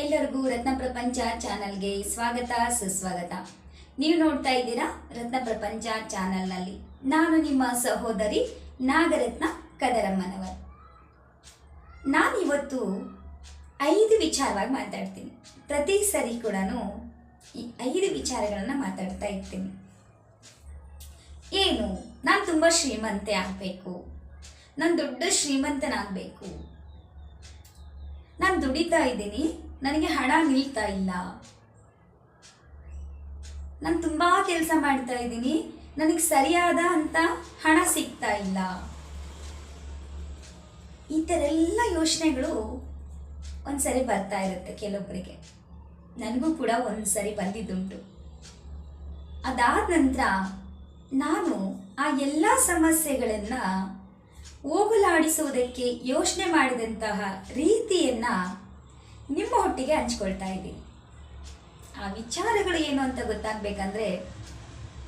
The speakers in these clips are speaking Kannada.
ಎಲ್ಲರಿಗೂ ರತ್ನ ಪ್ರಪಂಚ ಚಾನಲ್ಗೆ ಸ್ವಾಗತ, ಸುಸ್ವಾಗತ. ನೀವು ನೋಡ್ತಾ ಇದ್ದೀರಾ ರತ್ನ ಪ್ರಪಂಚ ಚಾನಲ್ನಲ್ಲಿ. ನಾನು ನಿಮ್ಮ ಸಹೋದರಿ ನಾಗರತ್ನ ಕದರಮ್ಮನವರ್. ನಾನಿವತ್ತು ಐದು ವಿಚಾರವಾಗಿ ಮಾತಾಡ್ತೀನಿ. ಪ್ರತಿ ಸರಿ ಕೂಡ ಈ ಐದು ವಿಚಾರಗಳನ್ನು ಮಾತಾಡ್ತಾ ಇರ್ತೀನಿ. ಏನು? ನಾನು ತುಂಬ ಶ್ರೀಮಂತೆ ಆಗಬೇಕು. ನಾನು ದೊಡ್ಡ ಶ್ರೀಮಂತನಾಗಬೇಕು. ನಾನು ದುಡಿತಾ ಇದ್ದೀನಿ. ನನಗೆ ಹಣ ನಿಲ್ತಾ ಇಲ್ಲ. ನಾನು ತುಂಬ ಕೆಲಸ ಮಾಡ್ತಾ ಇದ್ದೀನಿ. ನನಗೆ ಸರಿಯಾದ ಅಂತ ಹಣ ಸಿಗ್ತಾ ಇಲ್ಲ. ಈ ಥರ ಎಲ್ಲ ಯೋಚನೆಗಳು ಒಂದ್ಸರಿ ಬರ್ತಾ ಇರುತ್ತೆ ಕೆಲವೊಬ್ಬರಿಗೆ ನನಗೂ ಕೂಡ ಒಂದ್ಸರಿ ಬಂದಿದ್ದುಂಟು. ಅದಾದ ನಂತರ ನಾನು ಆ ಎಲ್ಲ ಸಮಸ್ಯೆಗಳನ್ನು ಹೋಗಲಾಡಿಸುವುದಕ್ಕೆ ಯೋಚನೆ ಮಾಡಿದಂತಹ ರೀತಿಯನ್ನ ನಿಮ್ಮ ಒಟ್ಟಿಗೆ ಹಂಚ್ಕೊಳ್ತಾ ಇದ್ದೀನಿ. ಆ ವಿಚಾರಗಳು ಏನು ಅಂತ ಗೊತ್ತಾಗಬೇಕಂದ್ರೆ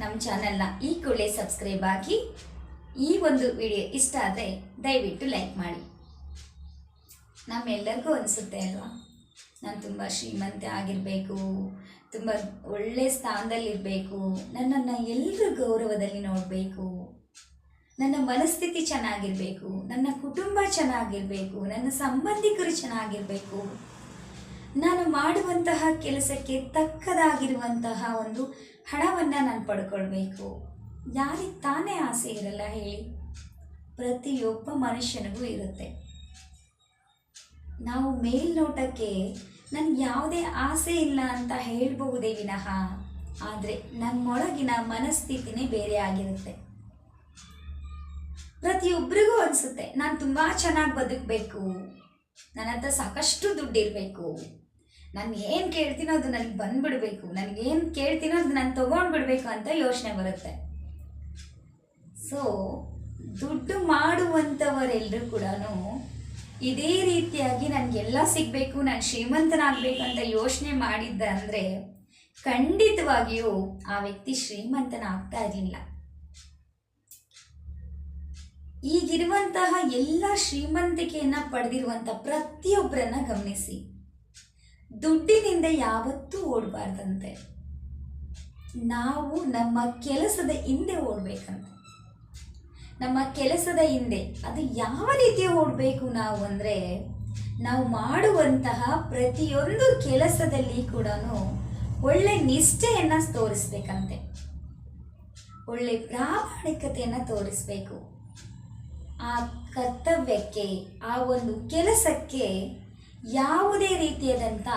ನಮ್ಮ ಚಾನೆಲ್ನ ಈ ಕೂಡಲೇ ಸಬ್ಸ್ಕ್ರೈಬ್ ಆಗಿ ಈ ಒಂದು ವಿಡಿಯೋ ಇಷ್ಟ ಆದರೆ ದಯವಿಟ್ಟು ಲೈಕ್ ಮಾಡಿ. ನಮ್ಮೆಲ್ಲರಿಗೂ ಅನಿಸುತ್ತೆ ಅಲ್ವಾ? ನಾನು ತುಂಬ ಶ್ರೀಮಂತೆ ಆಗಿರಬೇಕು, ತುಂಬ ಒಳ್ಳೆಯ ಸ್ಥಾನದಲ್ಲಿರಬೇಕು, ನನ್ನನ್ನು ಎಲ್ಲರೂ ಗೌರವದಲ್ಲಿ ನೋಡಬೇಕು, ನನ್ನ ಮನಸ್ಥಿತಿ ಚೆನ್ನಾಗಿರಬೇಕು, ನನ್ನ ಕುಟುಂಬ ಚೆನ್ನಾಗಿರಬೇಕು, ನನ್ನ ಸಂಬಂಧಿಕರು ಚೆನ್ನಾಗಿರಬೇಕು. ನಾನು ಮಾಡುವಂತಹ ಕೆಲಸಕ್ಕೆ ತಕ್ಕದಾಗಿರುವಂತಹ ಒಂದು ಹಣವನ್ನು ನಾನು ಪಡ್ಕೊಳ್ಬೇಕು. ಯಾರಿಗೆ ತಾನೇ ಆಸೆ ಇರಲ್ಲ ಹೇಳಿ. ಪ್ರತಿಯೊಬ್ಬ ಮನುಷ್ಯನಿಗೂ ಇರುತ್ತೆ. ನಾವು ಮೇಲ್ನೋಟಕ್ಕೆ ನನಗೆ ಯಾವುದೇ ಆಸೆ ಇಲ್ಲ ಅಂತ ಹೇಳ್ಬಹುದೇ ವಿನಃ, ಆದರೆ ನಮ್ಮೊಳಗಿನ ಮನಸ್ಥಿತಿನೇ ಬೇರೆ ಆಗಿರುತ್ತೆ. ಪ್ರತಿಯೊಬ್ಬರಿಗೂ ಅನಿಸುತ್ತೆ, ನಾನು ತುಂಬ ಚೆನ್ನಾಗಿ ಬದುಕಬೇಕು. ನನ್ನ ಹತ್ರ ಸಾಕಷ್ಟು ದುಡ್ಡಿರಬೇಕು. ನಾನು ಏನು ಕೇಳ್ತೀನೋ ಅದು ನನಗೆ ಬಂದ್ಬಿಡ್ಬೇಕು. ನನಗೇನು ಕೇಳ್ತೀನೋ ಅದು ನಾನು ತೊಗೊಂಡ್ಬಿಡ್ಬೇಕು ಅಂತ ಯೋಚನೆ ಬರುತ್ತೆ. ಸೊ ದುಡ್ಡು ಮಾಡುವಂಥವರೆಲ್ಲರೂ ಕೂಡ ಇದೇ ರೀತಿಯಾಗಿ ನನಗೆಲ್ಲ ಸಿಗಬೇಕು, ನಾನು ಶ್ರೀಮಂತನಾಗಬೇಕು ಅಂತ ಯೋಚನೆ ಮಾಡಿದ್ದ ಅಂದರೆ ಖಂಡಿತವಾಗಿಯೂ ಆ ವ್ಯಕ್ತಿ ಶ್ರೀಮಂತನಾಗ್ತಾ ಇರಲಿಲ್ಲ. ಈಗಿರುವಂತಹ ಎಲ್ಲ ಶ್ರೀಮಂತಿಕೆಯನ್ನ ಪಡೆದಿರುವಂಥ ಪ್ರತಿಯೊಬ್ಬರನ್ನ ಗಮನಿಸಿ. ದುಡ್ಡಿನಿಂದ ಯಾವತ್ತೂ ಓಡಬಾರ್ದಂತೆ. ನಾವು ನಮ್ಮ ಕೆಲಸದ ಹಿಂದೆ ಓಡಬೇಕಂತೆ. ನಮ್ಮ ಕೆಲಸದ ಹಿಂದೆ, ಅದು ಯಾವ ರೀತಿ ಓಡಬೇಕು ನಾವು ಅಂದರೆ, ನಾವು ಮಾಡುವಂತಹ ಪ್ರತಿಯೊಂದು ಕೆಲಸದಲ್ಲಿ ಕೂಡ ಒಳ್ಳೆ ನಿಷ್ಠೆಯನ್ನು ತೋರಿಸ್ಬೇಕಂತೆ. ಒಳ್ಳೆ ಪ್ರಾಮಾಣಿಕತೆಯನ್ನು ತೋರಿಸ್ಬೇಕು. ಆ ಕರ್ತವ್ಯಕ್ಕೆ, ಆ ಒಂದು ಕೆಲಸಕ್ಕೆ ಯಾವುದೇ ರೀತಿಯಾದಂಥ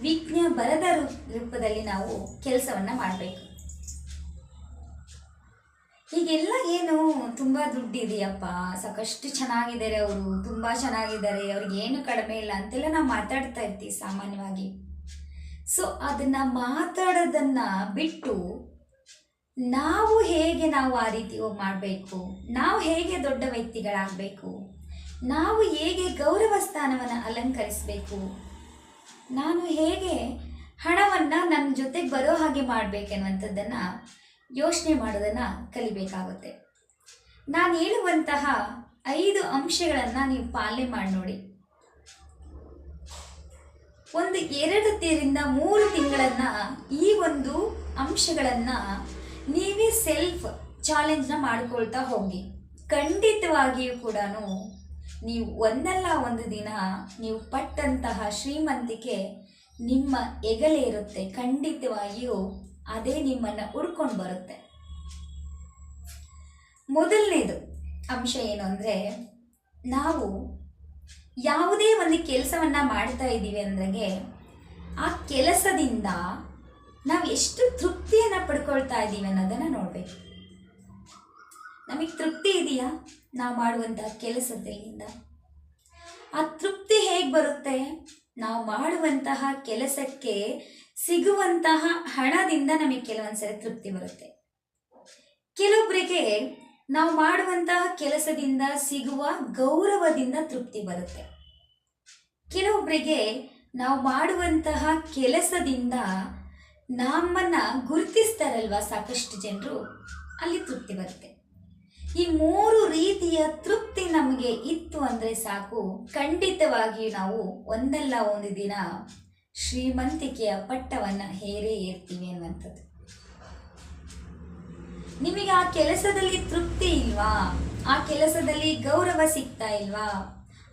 ವಿಘ್ನ ಬರದ ರೂಪದಲ್ಲಿ ನಾವು ಕೆಲಸವನ್ನು ಮಾಡಬೇಕು. ಹೀಗೆಲ್ಲ ಏನು ತುಂಬ ದುಡ್ಡಿದೆಯಪ್ಪ. ಸಾಕಷ್ಟು ಚೆನ್ನಾಗಿದ್ದಾರೆ ಅವರು, ತುಂಬ ಚೆನ್ನಾಗಿದ್ದಾರೆ, ಅವ್ರಿಗೆ ಏನು ಕಡಿಮೆ ಇಲ್ಲ ಅಂತೆಲ್ಲ ನಾವು ಮಾತಾಡ್ತಾ ಇರ್ತೀವಿ ಸಾಮಾನ್ಯವಾಗಿ. ಸೊ ಅದನ್ನು ಮಾತಾಡೋದನ್ನ ಬಿಟ್ಟು ನಾವು ಹೇಗೆ ನಾವು ಆ ರೀತಿ ಮಾಡಬೇಕು? ನಾವು ಹೇಗೆ ದೊಡ್ಡ ವ್ಯಕ್ತಿಗಳಾಗಬೇಕು? ನಾವು ಹೇಗೆ ಗೌರವ ಸ್ಥಾನವನ್ನು ಅಲಂಕರಿಸಬೇಕು? ನಾನು ಹೇಗೆ ಹಣವನ್ನು ನನ್ನ ಜೊತೆಗೆ ಬರೋ ಹಾಗೆ ಮಾಡಬೇಕೆನ್ನುವಂಥದ್ದನ್ನು ಯೋಚನೆ ಮಾಡೋದನ್ನು ಕಲಿಬೇಕಾಗುತ್ತೆ. ನಾನು ಹೇಳುವಂತಹ ಐದು ಅಂಶಗಳನ್ನು ನೀವು ಪಾಲನೆ ಮಾಡಿ ನೋಡಿ. ಒಂದು ಎರಡು ತೀರಿಂದ ಮೂರು ತಿಂಗಳನ್ನ ಈ ಒಂದು ಅಂಶಗಳನ್ನ ನೀವೇ ಸೆಲ್ಫ್ ಚಾಲೆಂಜ್ನ ಮಾಡ್ಕೊಳ್ತಾ ಹೋಗಿ. ಖಂಡಿತವಾಗಿಯೂ ಕೂಡ ನೀವು ಒಂದಲ್ಲ ಒಂದು ದಿನ ನೀವು ಪಟ್ಟಂತಹ ಶ್ರೀಮಂತಿಕೆ ನಿಮ್ಮ ಎಗಲೇ ಇರುತ್ತೆ, ಖಂಡಿತವಾಗಿಯೂ ಅದೇ ನಿಮ್ಮನ್ನು ಹುಡ್ಕೊಂಡು ಬರುತ್ತೆ. ಮೊದಲನೇದು ಅಂಶ ಏನು ಅಂದರೆ, ನಾವು ಯಾವುದೇ ಒಂದು ಕೆಲಸವನ್ನು ಮಾಡ್ತಾ ಇದ್ದೀವಿ ಅಂದ್ರಾಗೆ, ಆ ಕೆಲಸದಿಂದ ನಾವು ಎಷ್ಟು ತೃಪ್ತಿಯನ್ನು ಪಡ್ಕೊಳ್ತಾ ಇದ್ದೀವಿ ಅನ್ನೋದನ್ನು ನೋಡಬೇಕು. ನಮಗೆ ತೃಪ್ತಿ ಇದೆಯಾ? ನಾವು ಮಾಡುವಂತಹ ಕೆಲಸದಿಂದ ಆ ತೃಪ್ತಿ ಹೇಗೆ ಬರುತ್ತೆ? ನಾವು ಮಾಡುವಂತಹ ಕೆಲಸಕ್ಕೆ ಸಿಗುವಂತಹ ಹಣದಿಂದ ನಮಗೆ ಕೆಲವೊಂದ್ಸರಿ ತೃಪ್ತಿ ಬರುತ್ತೆ. ಕೆಲವೊಬ್ಬರಿಗೆ ನಾವು ಮಾಡುವಂತಹ ಕೆಲಸದಿಂದ ಸಿಗುವ ಗೌರವದಿಂದ ತೃಪ್ತಿ ಬರುತ್ತೆ. ಕೆಲವೊಬ್ಬರಿಗೆ ನಾವು ಮಾಡುವಂತಹ ಕೆಲಸದಿಂದ ನಮ್ಮನ್ನ ಗುರುತಿಸ್ತಾರಲ್ವಾ ಸಾಕಷ್ಟು ಜನರು, ಅಲ್ಲಿ ತೃಪ್ತಿ ಬರುತ್ತೆ. ಈ ಮೂರು ರೀತಿಯ ತೃಪ್ತಿ ನಮಗೆ ಇತ್ತು ಅಂದರೆ ಸಾಕು. ಖಂಡಿತವಾಗಿ ನಾವು ಒಂದಲ್ಲ ಒಂದು ದಿನ ಶ್ರೀಮಂತಿಕೆಯ ಪಟ್ಟವನ್ನು ಹೇರೇ ಏರ್ತೀವಿ ಅನ್ನುವಂಥದ್ದು. ನಿಮಗೆ ಆ ಕೆಲಸದಲ್ಲಿ ತೃಪ್ತಿ ಇಲ್ವಾ? ಆ ಕೆಲಸದಲ್ಲಿ ಗೌರವ ಸಿಗ್ತಾ ಇಲ್ವಾ?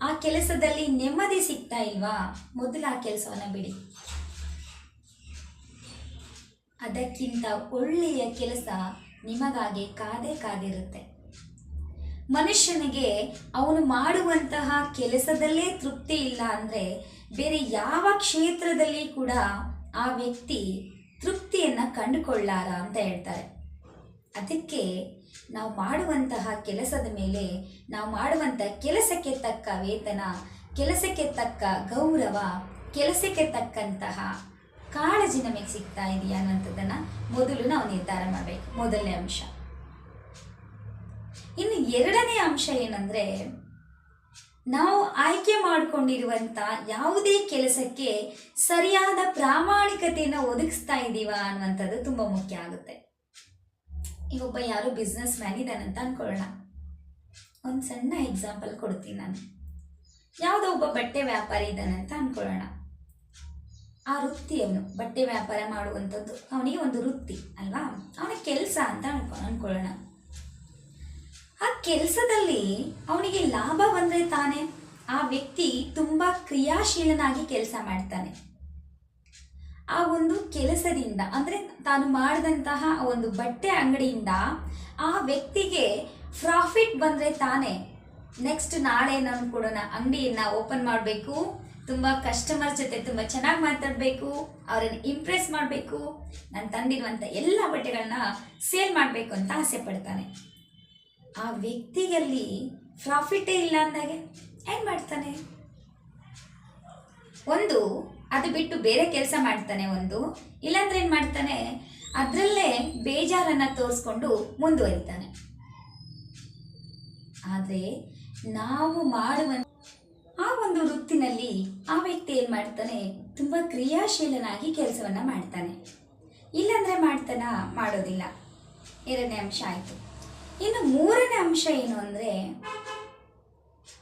ಆ ಕೆಲಸದಲ್ಲಿ ನೆಮ್ಮದಿ ಸಿಗ್ತಾ ಇಲ್ವಾ? ಮೊದಲು ಆ ಕೆಲಸವನ್ನು ಬಿಡಿ. ಅದಕ್ಕಿಂತ ಒಳ್ಳೆಯ ಕೆಲಸ ನಿಮಗಾಗಿ ಕಾದೇ ಕಾದಿರುತ್ತೆ. ಮನುಷ್ಯನಿಗೆ ಅವನು ಮಾಡುವಂತಹ ಕೆಲಸದಲ್ಲೇ ತೃಪ್ತಿ ಇಲ್ಲ ಅಂದರೆ ಬೇರೆ ಯಾವ ಕ್ಷೇತ್ರದಲ್ಲಿ ಕೂಡ ಆ ವ್ಯಕ್ತಿ ತೃಪ್ತಿಯನ್ನು ಕಂಡುಕೊಳ್ಳಾರ ಅಂತ ಹೇಳ್ತಾರೆ. ಅದಕ್ಕೆ ನಾವು ಮಾಡುವಂತಹ ಕೆಲಸದ ಮೇಲೆ ನಾವು ಮಾಡುವಂಥ ಕೆಲಸಕ್ಕೆ ತಕ್ಕ ವೇತನ, ಕೆಲಸಕ್ಕೆ ತಕ್ಕ ಗೌರವ, ಕೆಲಸಕ್ಕೆ ತಕ್ಕಂತಹ ಕಾಳಜಿ ನಮಗೆ ಸಿಗ್ತಾ ಇದೆಯಾ ಅನ್ನೋಂಥದ್ದನ್ನು ಮೊದಲು ನಾವು ನಿರ್ಧಾರ ಮಾಡಬೇಕು. ಮೊದಲನೇ ಅಂಶ. ಇನ್ನು ಎರಡನೇ ಅಂಶ ಏನಂದರೆ, ನಾವು ಆಯ್ಕೆ ಮಾಡಿಕೊಂಡಿರುವಂಥ ಯಾವುದೇ ಕೆಲಸಕ್ಕೆ ಸರಿಯಾದ ಪ್ರಾಮಾಣಿಕತೆಯನ್ನು ಒದಗಿಸ್ತಾ ಇದ್ದೀವಾ ಅನ್ನುವಂಥದ್ದು ತುಂಬ ಮುಖ್ಯ ಆಗುತ್ತೆ. ಈಗ ಒಬ್ಬ ಯಾರು ಬಿಸ್ನೆಸ್ ಮ್ಯಾನ್ ಇದ್ದಾನಂತ ಅನ್ಕೊಳ್ಳೋಣ. ಒಂದು ಸಣ್ಣ ಎಕ್ಸಾಂಪಲ್ ಕೊಡ್ತೀನಿ ನಾನು. ಯಾವುದೋ ಒಬ್ಬ ಬಟ್ಟೆ ವ್ಯಾಪಾರಿ ಇದ್ದಾನಂತ ಅನ್ಕೊಳ್ಳೋಣ. ಆ ವೃತ್ತಿ ಅವನು ಬಟ್ಟೆ ವ್ಯಾಪಾರ ಮಾಡುವಂಥದ್ದು, ಅವನಿಗೆ ಒಂದು ವೃತ್ತಿ, ಅಲ್ವಾ? ಅವನ ಕೆಲಸ ಅಂತ ಅನ್ಕೊ, ಅನ್ಕೊಳ್ಳೋಣ. ಆ ಕೆಲಸದಲ್ಲಿ ಅವನಿಗೆ ಲಾಭ ಬಂದರೆ ತಾನೆ? ಆ ವ್ಯಕ್ತಿ ತುಂಬ ಕ್ರಿಯಾಶೀಲನಾಗಿ ಕೆಲಸ ಮಾಡ್ತಾನೆ. ಆ ಒಂದು ಕೆಲಸದಿಂದ, ಅಂದರೆ ತಾನು ಮಾಡಿದಂತಹ ಒಂದು ಬಟ್ಟೆ ಅಂಗಡಿಯಿಂದ ಆ ವ್ಯಕ್ತಿಗೆ ಪ್ರಾಫಿಟ್ ಬಂದರೆ ತಾನೇ? ನೆಕ್ಸ್ಟ್ ನಾಳೆ ನಾನು ಕೂಡ ಅಂಗಡಿಯನ್ನು ಓಪನ್ ಮಾಡಬೇಕು. ತುಂಬ ಕಸ್ಟಮರ್ ಜೊತೆ ತುಂಬ ಚೆನ್ನಾಗಿ ಮಾತಾಡಬೇಕು. ಅವರನ್ನು ಇಂಪ್ರೆಸ್ ಮಾಡಬೇಕು. ನಾನು ತಂದಿರುವಂಥ ಎಲ್ಲ ಬಟ್ಟೆಗಳನ್ನ ಸೇಲ್ ಮಾಡಬೇಕು ಅಂತ ಆಸೆ ಪಡ್ತಾನೆ. ಆ ವ್ಯಕ್ತಿಯಲ್ಲಿ ಪ್ರಾಫಿಟೇ ಇಲ್ಲ ಅಂದಾಗೆ ಏನು ಮಾಡ್ತಾನೆ? ಒಂದು, ಅದು ಬಿಟ್ಟು ಬೇರೆ ಕೆಲಸ ಮಾಡ್ತಾನೆ ಒಂದು, ಇಲ್ಲಾಂದ್ರೆ ಏನು ಮಾಡ್ತಾನೆ? ಅದರಲ್ಲೇ ಬೇಜಾರನ್ನು ತೋರಿಸ್ಕೊಂಡು ಮುಂದುವರಿತಾನೆ. ಆದರೆ ನಾವು ಮಾಡುವ ಆ ಒಂದು ವೃತ್ತಿನಲ್ಲಿ ಆ ವ್ಯಕ್ತಿ ಏನು ಮಾಡ್ತಾನೆ? ತುಂಬ ಕ್ರಿಯಾಶೀಲನಾಗಿ ಕೆಲಸವನ್ನು ಮಾಡ್ತಾನೆ. ಇಲ್ಲಾಂದರೆ ಮಾಡ್ತಾನ? ಮಾಡೋದಿಲ್ಲ. ಎರಡನೇ ಅಂಶ ಆಯಿತು. ಇನ್ನು ಮೂರನೇ ಅಂಶ ಏನು ಅಂದರೆ,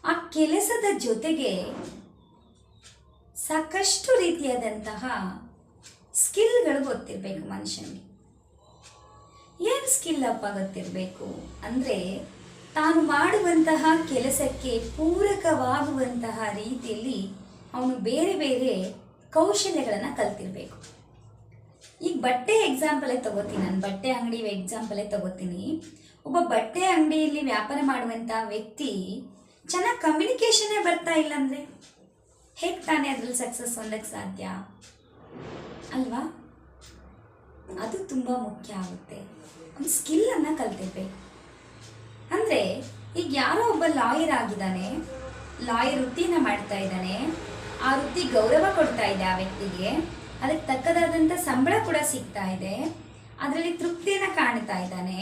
ಆ ಕೆಲಸದ ಜೊತೆಗೆ ಸಾಕಷ್ಟು ರೀತಿಯಾದಂತಹ ಸ್ಕಿಲ್ಗಳು ಗೊತ್ತಿರಬೇಕು ಮನುಷ್ಯನಿಗೆ. ಏನು ಸ್ಕಿಲ್ ಅಪ್ಪ ಗೊತ್ತಿರಬೇಕು ಅಂದರೆ, ತಾನು ಮಾಡುವಂತಹ ಕೆಲಸಕ್ಕೆ ಪೂರಕವಾಗುವಂತಹ ರೀತಿಯಲ್ಲಿ ಅವನು ಬೇರೆ ಬೇರೆ ಕೌಶಲ್ಯಗಳನ್ನು ಕಲ್ತಿರ್ಬೇಕು. ಈಗ ಬಟ್ಟೆ ಎಕ್ಸಾಂಪಲೇ ತಗೋತೀನಿ ನಾನು, ಬಟ್ಟೆ ಅಂಗಡಿ ಎಕ್ಸಾಂಪಲೇ ತಗೋತೀನಿ. ಒಬ್ಬ ಬಟ್ಟೆ ಅಂಗಡಿಯಲ್ಲಿ ವ್ಯಾಪಾರ ಮಾಡುವಂಥ ವ್ಯಕ್ತಿ ಚೆನ್ನಾಗಿ ಕಮ್ಯುನಿಕೇಷನ್ನೇ ಬರ್ತಾ ಇಲ್ಲ ಅಂದರೆ ಹೇಗೆ ತಾನೇ ಅದ್ರಲ್ಲಿ ಸಕ್ಸಸ್ ಹೊಂದಕ್ಕೆ ಸಾಧ್ಯ? ಅಲ್ವಾ? ಅದು ತುಂಬ ಮುಖ್ಯ ಆಗುತ್ತೆ. ಒಂದು ಸ್ಕಿಲ್ಲನ್ನು ಕಲ್ತಿರ್ಬೇಕು. ಅಂದರೆ ಈಗ ಯಾರೋ ಒಬ್ಬ ಲಾಯರ್ ಆಗಿದ್ದಾನೆ ಲಾಯರ್ ವೃತ್ತಿನ ಮಾಡ್ತಾ ಇದ್ದಾನೆ, ಆ ವೃತ್ತಿ ಗೌರವ ಕೊಡ್ತಾ ಇದೆ ಆ ವ್ಯಕ್ತಿಗೆ, ಅದಕ್ಕೆ ತಕ್ಕದಾದಂಥ ಸಂಬಳ ಕೂಡ ಸಿಗ್ತಾ ಇದೆ, ಅದರಲ್ಲಿ ತೃಪ್ತಿಯನ್ನು ಕಾಣ್ತಾ ಇದ್ದಾನೆ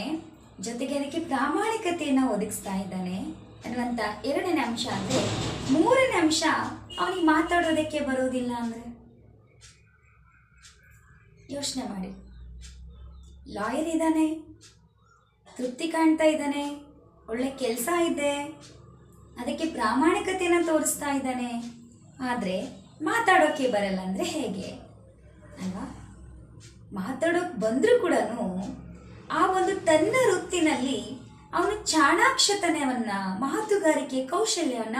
ಜೊತೆಗೆ ಅದಕ್ಕೆ ಪ್ರಾಮಾಣಿಕತೆಯನ್ನು ಒದಗಿಸ್ತಾ ಇದ್ದಾನೆ. ಅನ್ನುವಂಥ ಎರಡನೇ ಅಂಶ ಅಂದರೆ ಮೂರನೇ ಅಂಶ, ಅವನಿಗೆ ಮಾತಾಡೋದಕ್ಕೆ ಬರೋದಿಲ್ಲ ಅಂದರೆ. ಯೋಚನೆ ಮಾಡಿ. ಲಾಯರ್ ಇದ್ದಾನೆ, ತೃಪ್ತಿ ಕಾಣ್ತಾ ಇದ್ದಾನೆ, ಒಳ್ಳೆ ಕೆಲಸ ಇದೆ, ಅದಕ್ಕೆ ಪ್ರಾಮಾಣಿಕತೆಯನ್ನು ತೋರಿಸ್ತಾ ಇದ್ದಾನೆ. ಆದರೆ ಮಾತಾಡೋಕ್ಕೆ ಬರಲ್ಲ ಅಂದರೆ ಹೇಗೆ? ಅಲ್ವಾ? ಮಾತಾಡೋಕೆ ಬಂದರೂ ಕೂಡ ಆ ಒಂದು ತನ್ನ ವೃತ್ತಿನಲ್ಲಿ ಅವನು ಚಾಣಾಕ್ಷತನವನ್ನ, ಮಾತುಗಾರಿಕೆ ಕೌಶಲ್ಯವನ್ನ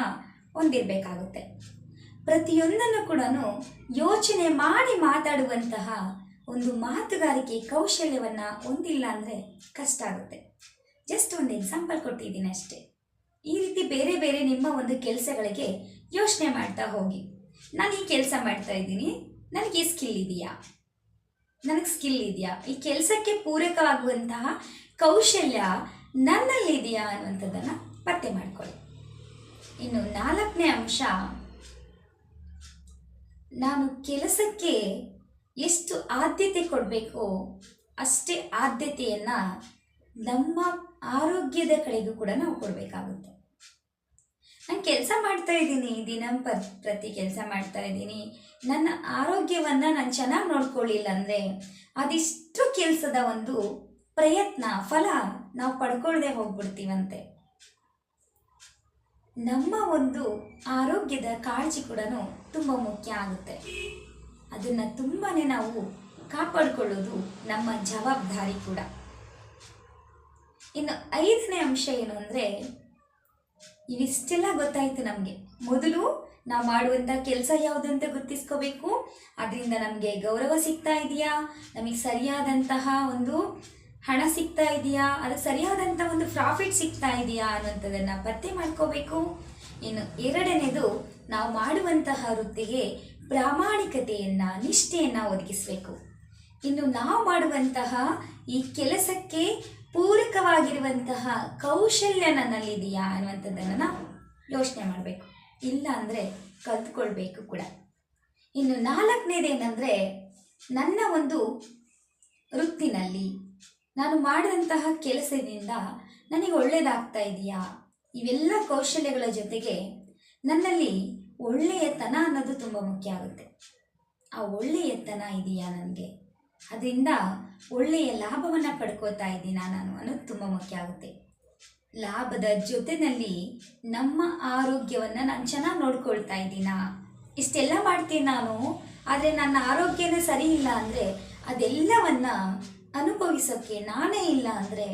ಹೊಂದಿರಬೇಕಾಗುತ್ತೆ. ಪ್ರತಿಯೊಂದನ್ನು ಕೂಡ ಯೋಚನೆ ಮಾಡಿ ಮಾತಾಡುವಂತಹ ಒಂದು ಮಾತುಗಾರಿಕೆ ಕೌಶಲ್ಯವನ್ನು ಹೊಂದಿಲ್ಲ ಅಂದರೆ ಕಷ್ಟ ಆಗುತ್ತೆ. ಜಸ್ಟ್ ಒಂದು ಎಕ್ಸಾಂಪಲ್ ಕೊಟ್ಟಿದ್ದೀನಿ ಅಷ್ಟೇ. ಈ ರೀತಿ ಬೇರೆ ಬೇರೆ ನಿಮ್ಮ ಒಂದು ಕೆಲಸಗಳಿಗೆ ಯೋಚನೆ ಮಾಡ್ತಾ ಹೋಗಿ. ನಾನು ಈ ಕೆಲಸ ಮಾಡ್ತಾ ಇದ್ದೀನಿ. ನನಗೆ ಈ ಸ್ಕಿಲ್ ಇದೆಯಾ? ನನಗೆ ಸ್ಕಿಲ್ ಇದೆಯಾ? ಈ ಕೆಲಸಕ್ಕೆ ಪೂರಕವಾಗುವಂತಹ ಕೌಶಲ್ಯ ನನ್ನಲ್ಲಿದೆಯಾ ಅನ್ನುವಂಥದ್ದನ್ನು ಪತ್ತೆ ಮಾಡಿಕೊಳ್ಳಿ. ಇನ್ನು ನಾಲ್ಕನೇ ಅಂಶ, ನಾನು ಕೆಲಸಕ್ಕೆ ಎಷ್ಟು ಆದ್ಯತೆ ಕೊಡಬೇಕೋ ಅಷ್ಟೇ ಆದ್ಯತೆಯನ್ನು ನಮ್ಮ ಆರೋಗ್ಯದ ಕಡೆಗೂ ಕೂಡ ನಾವು ಕೊಡಬೇಕಾಗುತ್ತೆ. ನಾನು ಕೆಲಸ ಮಾಡ್ತಾ ಇದ್ದೀನಿ ದಿನ ಪ್ರತಿ ಕೆಲಸ ಮಾಡ್ತಾ ಇದ್ದೀನಿ. ನನ್ನ ಆರೋಗ್ಯವನ್ನು ನಾನು ಚೆನ್ನಾಗಿ ನೋಡ್ಕೊಳ್ಳಿಲ್ಲ ಅಂದರೆ ಅದಿಷ್ಟು ಕೆಲಸದ ಒಂದು ಪ್ರಯತ್ನ, ಫಲ ನಾವು ಪಡ್ಕೊಳ್ಳದೆ ಹೋಗ್ಬಿಡ್ತೀವಂತೆ. ನಮ್ಮ ಒಂದು ಆರೋಗ್ಯದ ಕಾಳಜಿ ಕೂಡ ತುಂಬ ಮುಖ್ಯ ಆಗುತ್ತೆ. ಅದನ್ನು ತುಂಬಾ ನಾವು ಕಾಪಾಡಿಕೊಳ್ಳೋದು ನಮ್ಮ ಜವಾಬ್ದಾರಿ ಕೂಡ. ಇನ್ನು ಐದನೇ ಅಂಶ ಏನು ಅಂದರೆ, ಇವಿಷ್ಟೆಲ್ಲ ಗೊತ್ತಾಯಿತು ನಮಗೆ. ಮೊದಲು ನಾವು ಮಾಡುವಂಥ ಕೆಲಸ ಯಾವುದು ಅಂತ ಗುರ್ತಿಸ್ಕೋಬೇಕು ಅದರಿಂದ ನಮಗೆ ಗೌರವ ಸಿಗ್ತಾ ಇದೆಯಾ? ನಮಗೆ ಸರಿಯಾದಂತಹ ಒಂದು ಹಣ ಸಿಗ್ತಾ ಇದೆಯಾ? ಅದಕ್ಕೆ ಸರಿಯಾದಂಥ ಒಂದು ಪ್ರಾಫಿಟ್ ಸಿಗ್ತಾ ಇದೆಯಾ ಅನ್ನುವಂಥದ್ದನ್ನು ಪತ್ತೆ ಮಾಡ್ಕೋಬೇಕು. ಇನ್ನು ಎರಡನೇದು, ನಾವು ಮಾಡುವಂತಹ ವೃತ್ತಿಗೆ ಪ್ರಾಮಾಣಿಕತೆಯನ್ನು, ನಿಷ್ಠೆಯನ್ನು ಒದಗಿಸಬೇಕು. ಇನ್ನು ನಾವು ಮಾಡುವಂತಹ ಈ ಕೆಲಸಕ್ಕೆ ಪೂರಕವಾಗಿರುವಂತಹ ಕೌಶಲ್ಯ ನನ್ನಲ್ಲಿದೆಯಾ ಅನ್ನುವಂಥದ್ದನ್ನು ನಾವು ಯೋಚನೆ ಮಾಡಬೇಕು. ಇಲ್ಲ ಅಂದರೆ ಕಲ್ತ್ಕೊಳ್ಬೇಕು ಕೂಡ. ಇನ್ನು ನಾಲ್ಕನೇದೇನೆಂದರೆ ನನ್ನ ಒಂದು ವೃತ್ತಿನಲ್ಲಿ ನಾನು ಮಾಡಿದಂತಹ ಕೆಲಸದಿಂದ ನನಗೆ ಒಳ್ಳೆಯದಾಗ್ತಾ ಇದೆಯಾ? ಇವೆಲ್ಲ ಕೌಶಲ್ಯಗಳ ಜೊತೆಗೆ ನನ್ನಲ್ಲಿ ಒಳ್ಳೆಯತನ ಅನ್ನೋದು ತುಂಬ ಮುಖ್ಯ ಆಗುತ್ತೆ. ಆ ಒಳ್ಳೆಯತನ ಇದೆಯಾ ನನಗೆ? ಅದರಿಂದ ಒಳ್ಳೆಯ ಲಾಭವನ್ನು ಪಡ್ಕೋತಾ ಇದ್ದೀನಾ ನಾನು ಅನ್ನೋದು ತುಂಬ ಮುಖ್ಯ ಆಗುತ್ತೆ. ಲಾಭದ ಜೊತೆನಲ್ಲಿ ನಮ್ಮ ಆರೋಗ್ಯವನ್ನು ನಾನು ಚೆನ್ನಾಗಿ ನೋಡ್ಕೊಳ್ತಾ ಇದ್ದೀನಾ? ಇಷ್ಟೆಲ್ಲ ಮಾಡ್ತೀನಿ ನಾನು, ಆದರೆ ನನ್ನ ಆರೋಗ್ಯನೇ ಸರಿ ಇಲ್ಲ ಅಂದರೆ ಅದೆಲ್ಲವನ್ನ ಅನುಭವಿಸೋಕ್ಕೆ ನಾನೇ ಇಲ್ಲ ಅಂದರೆ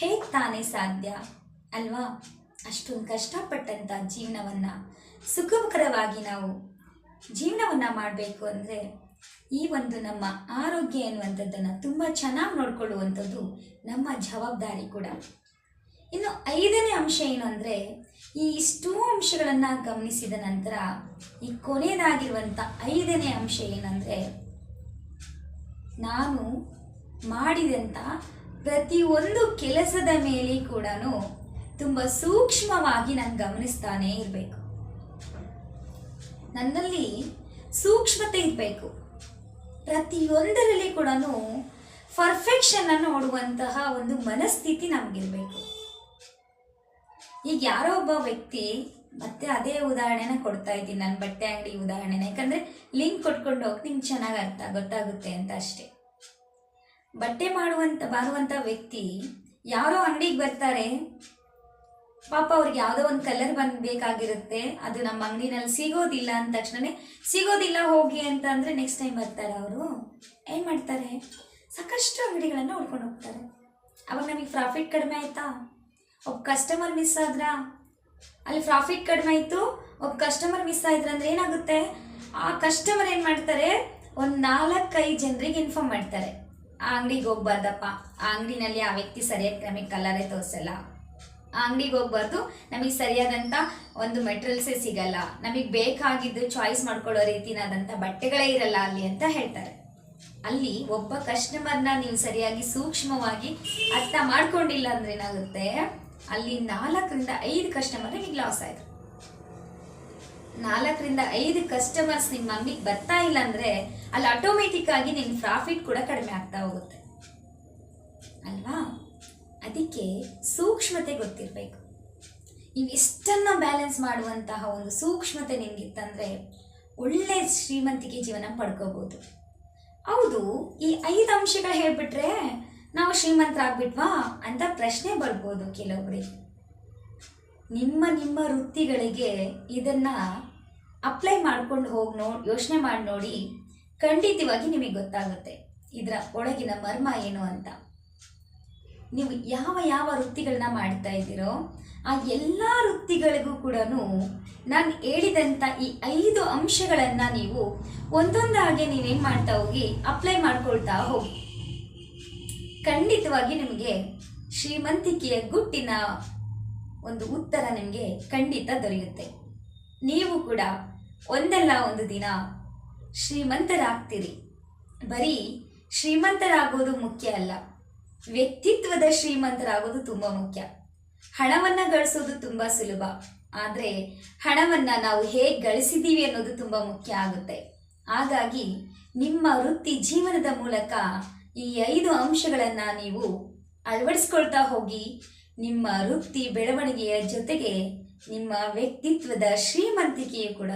ಹೇಗೆ ತಾನೇ ಸಾಧ್ಯ? ಅಲ್ವಾ? ಅಷ್ಟೊಂದು ಕಷ್ಟಪಟ್ಟಂಥ ಜೀವನವನ್ನು ಸುಖಕರವಾಗಿ ನಾವು ಜೀವನವನ್ನು ಮಾಡಬೇಕು ಅಂದರೆ ಈ ಒಂದು ನಮ್ಮ ಆರೋಗ್ಯ ಎನ್ನುವಂಥದ್ದನ್ನು ತುಂಬ ಚೆನ್ನಾಗಿ ನೋಡ್ಕೊಳ್ಳುವಂಥದ್ದು ನಮ್ಮ ಜವಾಬ್ದಾರಿ ಕೂಡ. ಇನ್ನು ಐದನೇ ಅಂಶ ಏನು ಈ ಇಷ್ಟೂ ಅಂಶಗಳನ್ನು ಗಮನಿಸಿದ ನಂತರ, ಈ ಕೊನೆಯದಾಗಿರುವಂಥ ಐದನೇ ಅಂಶ ಏನಂದರೆ, ನಾನು ಮಾಡಿದಂಥ ಪ್ರತಿಯೊಂದು ಕೆಲಸದ ಮೇಲೆ ಕೂಡ ತುಂಬ ಸೂಕ್ಷ್ಮವಾಗಿ ನಾನು ಗಮನಿಸ್ತಾನೇ ಇರಬೇಕು. ನನ್ನಲ್ಲಿ ಸೂಕ್ಷ್ಮತೆ ಇರಬೇಕು. ಪ್ರತಿಯೊಂದರಲ್ಲಿ ಕೂಡ ಪರ್ಫೆಕ್ಷನ್ ಅನ್ನು ನೋಡುವಂತಹ ಒಂದು ಮನಸ್ಥಿತಿ ನಮಗಿರಬೇಕು. ಈಗ ಯಾರೋ ಒಬ್ಬ ವ್ಯಕ್ತಿ ಮತ್ತೆ ಅದೇ ಉದಾಹರಣೆನ ಕೊಡ್ತಾ ಇದ್ದೀನಿ, ನಾನು ಬಟ್ಟೆ ಅಂಗಡಿ ಉದಾಹರಣೆನ. ಯಾಕಂದ್ರೆ ಲಿಂಕ್ ಕೊಟ್ಕೊಂಡು ಹೋಗಿ ನಿಂಗೆ ಚೆನ್ನಾಗಿ ಅರ್ಥ ಗೊತ್ತಾಗುತ್ತೆ ಅಂತ ಅಷ್ಟೇ. ಬಟ್ಟೆ ಮಾಡುವಂತ, ಬಾರುವಂತ ವ್ಯಕ್ತಿ ಯಾರೋ ಅಂಗಡಿಗೆ ಬರ್ತಾರೆ, ಪಾಪ ಅವ್ರಿಗೆ ಯಾವುದೋ ಒಂದು ಕಲರ್ ಬಂದು ಬೇಕಾಗಿರುತ್ತೆ ಅದು ನಮ್ಮ ಅಂಗಡಿನಲ್ಲಿ ಸಿಗೋದಿಲ್ಲ ಅಂದ ತಕ್ಷಣನೇ, ಸಿಗೋದಿಲ್ಲ ಹೋಗಿ ಅಂತ ಅಂದ್ರೆ ನೆಕ್ಸ್ಟ್ ಟೈಮ್ ಬರ್ತಾರೆ ಅವರು, ಏನು ಮಾಡ್ತಾರೆ? ಸಾಕಷ್ಟು ಅಂಗಡಿಗಳನ್ನು ಹುಡ್ಕೊಂಡು ಹೋಗ್ತಾರೆ. ಅವಾಗ ನಮಗೆ ಪ್ರಾಫಿಟ್ ಕಡಿಮೆ ಆಯ್ತಾ? ಒಬ್ಬ ಕಸ್ಟಮರ್ ಮಿಸ್ ಆದ್ರ? ಅಲ್ಲಿ ಪ್ರಾಫಿಟ್ ಕಡಿಮೆ ಆಯಿತು, ಒಬ್ಬ ಕಸ್ಟಮರ್ ಮಿಸ್ ಆಯ್ತು ಅಂದ್ರೆ ಏನಾಗುತ್ತೆ? ಆ ಕಸ್ಟಮರ್ ಏನು ಮಾಡ್ತಾರೆ? ಒಂದು ನಾಲ್ಕೈದು ಜನರಿಗೆ ಇನ್ಫಾರ್ಮ್ ಮಾಡ್ತಾರೆ. ಆ ಅಂಗಡಿಗೆ ಹೋಗ್ಬಾರ್ದಪ್ಪ. ಆ ಅಂಗಡಿನಲ್ಲಿ ಆ ವ್ಯಕ್ತಿ ಸರಿಯಾಗಿ ನಮಗೆ ಕಲರೇ ತೋರಿಸಲ್ಲ. ಆ ಅಂಗಡಿಗೆ ಹೋಗ್ಬಾರ್ದು. ನಮಗೆ ಸರಿಯಾದಂಥ ಒಂದು ಮೆಟೀರಿಯಲ್ಸೇ ಸಿಗಲ್ಲ. ನಮಗೆ ಬೇಕಾಗಿದ್ದು ಚಾಯ್ಸ್ ಮಾಡ್ಕೊಳ್ಳೋ ರೀತಿನಾದಂಥ ಬಟ್ಟೆಗಳೇ ಇರಲ್ಲ ಅಲ್ಲಿ ಅಂತ ಹೇಳ್ತಾರೆ. ಅಲ್ಲಿ ಒಬ್ಬ ಕಸ್ಟಮರ್ನ ನೀವು ಸರಿಯಾಗಿ ಸೂಕ್ಷ್ಮವಾಗಿ ಅರ್ಥ ಮಾಡ್ಕೊಂಡಿಲ್ಲ ಅಂದ್ರೆ ಏನಾಗುತ್ತೆ? ಅಲ್ಲಿ ನಾಲ್ಕರಿಂದ ಐದು ಕಸ್ಟಮರ್ ನಿಮಗೆ ಲಾಸ್ ಆಯಿತು. ನಾಲ್ಕರಿಂದ ಐದು ಕಸ್ಟಮರ್ಸ್ ನಿಮ್ಮ ಅಂಗಡಿಗೆ ಬರ್ತಾ ಇಲ್ಲ ಅಂದರೆ ಅಲ್ಲಿ ಆಟೋಮೆಟಿಕ್ ಆಗಿ ನಿಮ್ಮ ಪ್ರಾಫಿಟ್ ಕೂಡ ಕಡಿಮೆ ಆಗ್ತಾ ಹೋಗುತ್ತೆ. ಅಲ್ವಾ? ಅದಕ್ಕೆ ಸೂಕ್ಷ್ಮತೆ ಗೊತ್ತಿರಬೇಕು. ಇವಿಷ್ಟನ್ನ ಬ್ಯಾಲೆನ್ಸ್ ಮಾಡುವಂತಹ ಒಂದು ಸೂಕ್ಷ್ಮತೆ ನಿಮಗಿತ್ತಂದರೆ ಒಳ್ಳೆ ಶ್ರೀಮಂತಿಕೆ ಜೀವನ ಪಡ್ಕೋಬೋದು. ಹೌದು, ಈ ಐದು ಅಂಶಗಳು ಹೇಳ್ಬಿಟ್ರೆ ನಾವು ಶ್ರೀಮಂತರಾಗ್ಬಿಟ್ವಾ ಅಂತ ಪ್ರಶ್ನೆ ಬರ್ಬೋದು ಕೆಲವೊಬ್ಬರಿಗೆ ನಿಮ್ಮ ನಿಮ್ಮ ವೃತ್ತಿಗಳಿಗೆ ಇದನ್ನ ಅಪ್ಲೈ ಮಾಡ್ಕೊಂಡು ಹೋಗಿ ನೋ, ಯೋಚನೆ ಮಾಡಿ ನೋಡಿ, ಖಂಡಿತವಾಗಿ ನಿಮಗೆ ಗೊತ್ತಾಗುತ್ತೆ. ಇದರ ಒಳಗಿನ ಮರ್ಮ ಏನು ಅಂತ. ನೀವು ಯಾವ ಯಾವ ವೃತ್ತಿಗಳನ್ನ ಮಾಡ್ತಾ ಇದ್ದೀರೋ, ಆ ಎಲ್ಲ ವೃತ್ತಿಗಳಿಗೂ ಕೂಡ ನಾನು ಹೇಳಿದಂಥ ಈ ಐದು ಅಂಶಗಳನ್ನು ನೀವು ಒಂದೊಂದಾಗೆ ನೀವೇನು ಮಾಡ್ತಾ ಹೋಗಿ ಅಪ್ಲೈ ಮಾಡ್ಕೊಳ್ತಾ ಹೋಗಿ. ಖಂಡಿತವಾಗಿ ನಿಮಗೆ ಶ್ರೀಮಂತಿಕೆಯ ಗುಟ್ಟಿನ ಒಂದು ಉತ್ತರ ನಿಮಗೆ ಖಂಡಿತ ದೊರೆಯುತ್ತೆ. ನೀವು ಕೂಡ ಒಂದಲ್ಲ ಒಂದು ದಿನ ಶ್ರೀಮಂತರಾಗ್ತೀರಿ. ಬರೀ ಶ್ರೀಮಂತರಾಗೋದು ಮುಖ್ಯ ಅಲ್ಲ, ವ್ಯಕ್ತಿತ್ವದ ಶ್ರೀಮಂತರಾಗೋದು ತುಂಬ ಮುಖ್ಯ. ಹಣವನ್ನು ಗಳಿಸೋದು ತುಂಬ ಸುಲಭ, ಆದರೆ ಹಣವನ್ನು ನಾವು ಹೇಗೆ ಗಳಿಸಿದ್ದೀವಿ ಅನ್ನೋದು ತುಂಬ ಮುಖ್ಯ ಆಗುತ್ತೆ. ಹಾಗಾಗಿ ನಿಮ್ಮ ವೃತ್ತಿ ಜೀವನದ ಮೂಲಕ ಈ ಐದು ಅಂಶಗಳನ್ನು ನೀವು ಅಳವಡಿಸ್ಕೊಳ್ತಾ ಹೋಗಿ ನಿಮ್ಮ ವೃತ್ತಿ ಬೆಳವಣಿಗೆಯ ಜೊತೆಗೆ ನಿಮ್ಮ ವ್ಯಕ್ತಿತ್ವದ ಶ್ರೀಮಂತಿಕೆಯು ಕೂಡ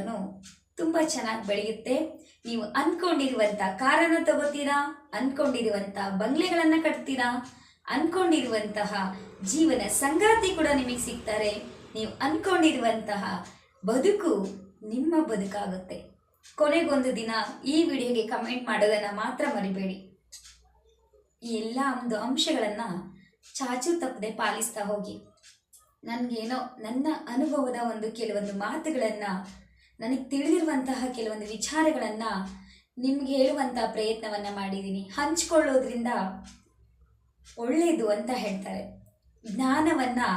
ತುಂಬ ಚೆನ್ನಾಗಿ ಬೆಳೆಯುತ್ತೆ. ನೀವು ಅಂದ್ಕೊಂಡಿರುವಂಥ ಕಾರನ್ನು ತಗೋತೀರಾ? ಅಂದ್ಕೊಂಡಿರುವಂಥ ಬಂಗ್ಲೆಗಳನ್ನು ಕಟ್ತೀರಾ? ಅನ್ಕೊಂಡಿರುವಂತಹ ಜೀವನ ಸಂಗಾತಿ ಕೂಡ ನಿಮಗೆ ಸಿಗ್ತಾರೆ. ನೀವು ಅನ್ಕೊಂಡಿರುವಂತಹ ಬದುಕು ನಿಮ್ಮ ಬದುಕಾಗುತ್ತೆ. ಕೊನೆಗೊಂದು ದಿನ ಈ ವಿಡಿಯೋಗೆ ಕಮೆಂಟ್ ಮಾಡೋದನ್ನು ಮಾತ್ರ ಮರಿಬೇಡಿ. ಈ ಎಲ್ಲ ಒಂದು ಅಂಶಗಳನ್ನು ಚಾಚು ತಪ್ಪದೆ ಪಾಲಿಸ್ತಾ ಹೋಗಿ. ನನಗೇನೋ ನನ್ನ ಅನುಭವದ ಒಂದು ಕೆಲವೊಂದು ಮಾತುಗಳನ್ನು, ನನಗೆ ತಿಳಿದಿರುವಂತಹ ಕೆಲವೊಂದು ವಿಚಾರಗಳನ್ನು ನಿಮ್ಗೆ ಹೇಳುವಂಥ ಪ್ರಯತ್ನವನ್ನು ಮಾಡಿದ್ದೀನಿ ಹಂಚಿಕೊಳ್ಳೋದ್ರಿಂದ ಒಳ್ಳೆಯದು ಅಂತ ಹೇಳ್ತಾರೆ. ಜ್ಞಾನವನ್ನು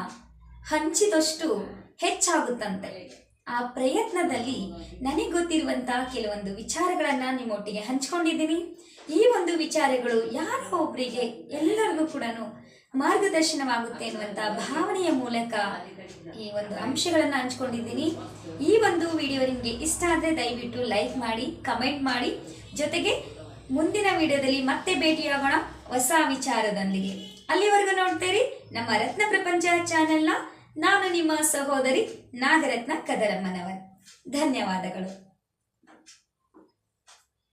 ಹಂಚಿದಷ್ಟು ಹೆಚ್ಚಾಗುತ್ತಂತೆ. ಆ ಪ್ರಯತ್ನದಲ್ಲಿ ನನಗೆ ಗೊತ್ತಿರುವಂತಹ ಕೆಲವೊಂದು ವಿಚಾರಗಳನ್ನು ನಿಮ್ಮೊಟ್ಟಿಗೆ ಹಂಚ್ಕೊಂಡಿದ್ದೀನಿ. ಈ ಒಂದು ವಿಚಾರಗಳು ಯಾರೋ ಒಬ್ಬರಿಗೆ ಎಲ್ಲರಿಗೂ ಕೂಡ ಮಾರ್ಗದರ್ಶನವಾಗುತ್ತೆ ಅನ್ನುವಂಥ ಭಾವನೆಯ ಮೂಲಕ ಈ ಒಂದು ಅಂಶಗಳನ್ನು ಹಂಚ್ಕೊಂಡಿದ್ದೀನಿ. ಈ ಒಂದು ವಿಡಿಯೋ ನಿಮಗೆ ಇಷ್ಟ ಆದರೆ ದಯವಿಟ್ಟು ಲೈಕ್ ಮಾಡಿ, ಕಮೆಂಟ್ ಮಾಡಿ. ಜೊತೆಗೆ ಮುಂದಿನ ವಿಡಿಯೋದಲ್ಲಿ ಮತ್ತೆ ಭೇಟಿಯಾಗೋಣ ಹೊಸ ವಿಚಾರದೊಂದಿಗೆ. ಅಲ್ಲಿವರೆಗೂ ನೋಡ್ತೀರಿ ನಮ್ಮ ರತ್ನ ಪ್ರಪಂಚ ಚಾನೆಲ್ನ ನಾನು ನಿಮ್ಮ ಸಹೋದರಿ ನಾಗರತ್ನ ಕದರಮ್ಮನವರ್ ಧನ್ಯವಾದಗಳು.